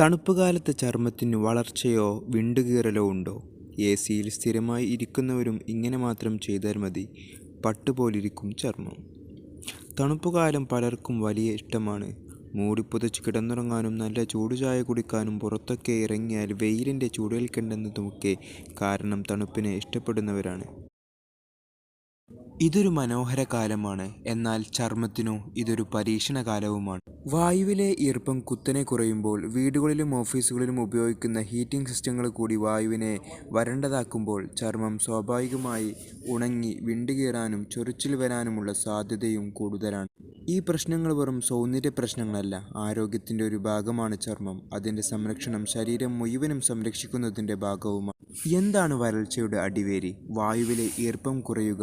തണുപ്പുകാലത്ത് ചർമ്മത്തിന് വളർച്ചയോ വിണ്ടുകീറലോ ഉണ്ടോ? എ സിയിൽ സ്ഥിരമായി ഇരിക്കുന്നവരും ഇങ്ങനെ മാത്രം ചെയ്താൽ മതി പട്ടുപോലിരിക്കും ചർമ്മം. തണുപ്പുകാലം പലർക്കും വലിയ ഇഷ്ടമാണ്. മൂടിപ്പുതച്ച് കിടന്നുറങ്ങാനും നല്ല ചൂടുചായ കുടിക്കാനും പുറത്തൊക്കെ ഇറങ്ങിയാൽ വെയിലിന്റെ ചൂടേൽക്കേണ്ടെന്നതുമൊക്കെ കാരണം തണുപ്പിനെ ഇഷ്ടപ്പെടുന്നവരാണ്. ഇതൊരു മനോഹര കാലമാണ് എന്നാൽ ചർമ്മത്തിനോ ഇതൊരു പരീക്ഷണ കാലവുമാണ് വായുവിലെ ഈർപ്പം കുത്തനെ കുറയുമ്പോൾ വീടുകളിലും ഓഫീസുകളിലും ഉപയോഗിക്കുന്ന ഹീറ്റിംഗ് സിസ്റ്റങ്ങൾ കൂടി വായുവിനെ വരണ്ടതാക്കുമ്പോൾ ചർമ്മം സ്വാഭാവികമായി ഉണങ്ങി വിണ്ടുകീറാനും ചൊറിച്ചിൽ വരാനുമുള്ള സാധ്യതയും കൂടുതലാണ്. ഈ പ്രശ്നങ്ങൾ വെറും സൗന്ദര്യ പ്രശ്നങ്ങളല്ല ആരോഗ്യത്തിന്റെ ഒരു ഭാഗമാണ് ചർമ്മം. അതിന്റെ സംരക്ഷണം ശരീരം മുഴുവനും സംരക്ഷിക്കുന്നതിന്റെ ഭാഗവുമാണ്. എന്താണ് വരൾച്ചയുടെ അടിവേരി വായുവിലെ ഈർപ്പം കുറയുക.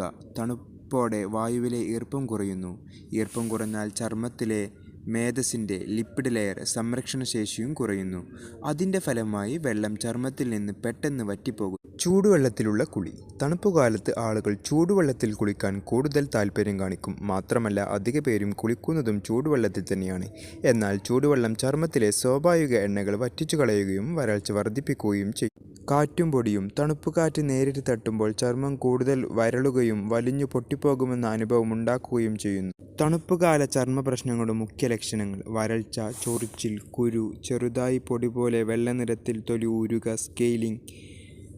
തണുപ്പോടെ വായുവിലെ ഈർപ്പം കുറയുന്നു. ഈർപ്പം കുറഞ്ഞാൽ ചർമ്മത്തിലെ മേദസ്സിന്റെ ലിപ്പിഡ് ലെയർ) സംരക്ഷണശേഷിയും കുറയുന്നു. അതിന്റെ ഫലമായി വെള്ളം ചർമ്മത്തിൽ നിന്ന് പെട്ടെന്ന് വറ്റിപ്പോകുന്നു. ചൂടുവെള്ളത്തിലുള്ള കുളി. തണുപ്പുകാലത്ത് ആളുകൾ ചൂടുവെള്ളത്തിൽ കുളിക്കാൻ കൂടുതൽ താൽപര്യം കാണിക്കും. മാത്രമല്ല അധികപേരും കുളിക്കുന്നതും ചൂടുവെള്ളത്തിൽ തന്നെയാണ്. എന്നാൽ ചൂടുവെള്ളം ചർമ്മത്തിലെ സ്വാഭാവിക എണ്ണകൾ വറ്റിച്ചുകളയുകയും വരൾച്ച വർദ്ധിപ്പിക്കുകയും ചെയ്യും. കാറ്റും പൊടിയും. തണുപ്പുകാറ്റ് നേരിട്ട് തട്ടുമ്പോൾ ചർമ്മം കൂടുതൽ വരളുകയും വലിഞ്ഞു പൊട്ടിപ്പോകുമെന്ന അനുഭവം ഉണ്ടാക്കുകയും ചെയ്യുന്നു. തണുപ്പുകാല ചർമ്മ പ്രശ്നങ്ങളുടെ മുഖ്യ ലക്ഷണങ്ങൾ. വരൾച്ച, ചൊറിച്ചിൽ, കുരു, ചെറുതായി പൊടി പൊടിപോലെ വെള്ളനിറത്തിൽ തൊലി ഊരുക, സ്കെയിലിംഗ്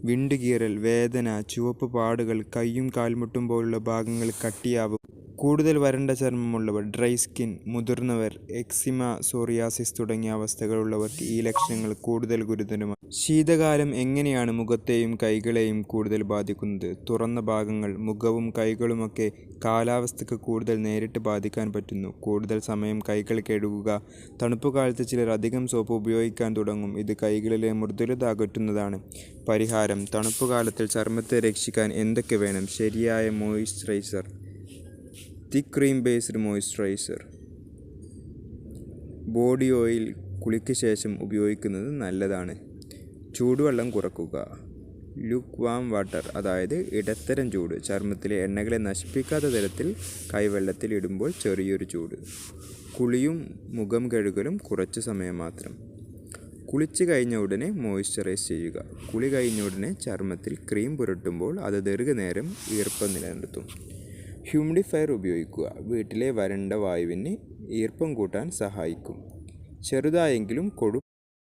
വിണ്ടുകീറൽ, വേദന, ചുവപ്പ് പാടുകൾ, കൈയും കാൽമുട്ടും പോലുള്ള ഭാഗങ്ങൾ കട്ടിയാവുക. കൂടുതൽ വരണ്ട ചർമ്മമുള്ളവർ (ഡ്രൈ സ്കിൻ), മുതിർന്നവർ, എക്സിമ, സോറിയാസിസ് തുടങ്ങിയ അവസ്ഥകളുള്ളവർക്ക് ഈ ലക്ഷണങ്ങൾ കൂടുതൽ ഗുരുതരമാണ്. ശീതകാലം എങ്ങനെയാണ് മുഖത്തെയും കൈകളെയും കൂടുതൽ ബാധിക്കുന്നത്? തുറന്ന ഭാഗങ്ങൾ. മുഖവും കൈകളുമൊക്കെ കാലാവസ്ഥയ്ക്ക് കൂടുതൽ നേരിട്ട് ബാധിക്കാൻ പറ്റുന്നു. കൂടുതൽ സമയം കൈകൾ കഴുകുക. തണുപ്പുകാലത്ത് ചിലർ അധികം സോപ്പ് ഉപയോഗിക്കാൻ തുടങ്ങും. ഇത് കൈകളിലെ മൃദുലത അകറ്റുന്നതാണ്. പരിഹാരം തണുപ്പ് കാലത്തിൽ ചർമ്മത്തെ രക്ഷിക്കാൻ എന്തൊക്കെ വേണം? ശരിയായ moisturiser. Thick cream based moisturiser. Body oil കുളിക്ക് ശേഷം ഉപയോഗിക്കുന്നത് നല്ലതാണ്. ചൂടുവെള്ളം കുറക്കുക ലുക്ക് വാം വാട്ടർ അതായത് ഇടത്തരം ചൂട്. ചർമ്മത്തിലെ എണ്ണകളെ നശിപ്പിക്കാത്ത തരത്തിൽ കൈവെള്ളത്തിൽ ഇടുമ്പോൾ ചെറിയൊരു ചൂട്. കുളിയും മുഖം കഴുകലും കുറച്ച് സമയം മാത്രം. കുളിച്ച് കഴിഞ്ഞ ഉടനെ മോയ്സ്ചറൈസ് ചെയ്യുക. കുളി കഴിഞ്ഞ ഉടനെ ചർമ്മത്തിൽ ക്രീം പുരട്ടുമ്പോൾ അത് ദീർഘനേരം ഈർപ്പം നിലനിർത്തും. ഹ്യൂമിഡിഫയർ ഉപയോഗിക്കുക. വീട്ടിലെ വരണ്ട വായുവിന് ഈർപ്പം കൂട്ടാൻ സഹായിക്കും. ചെറുതായെങ്കിലും കൊടും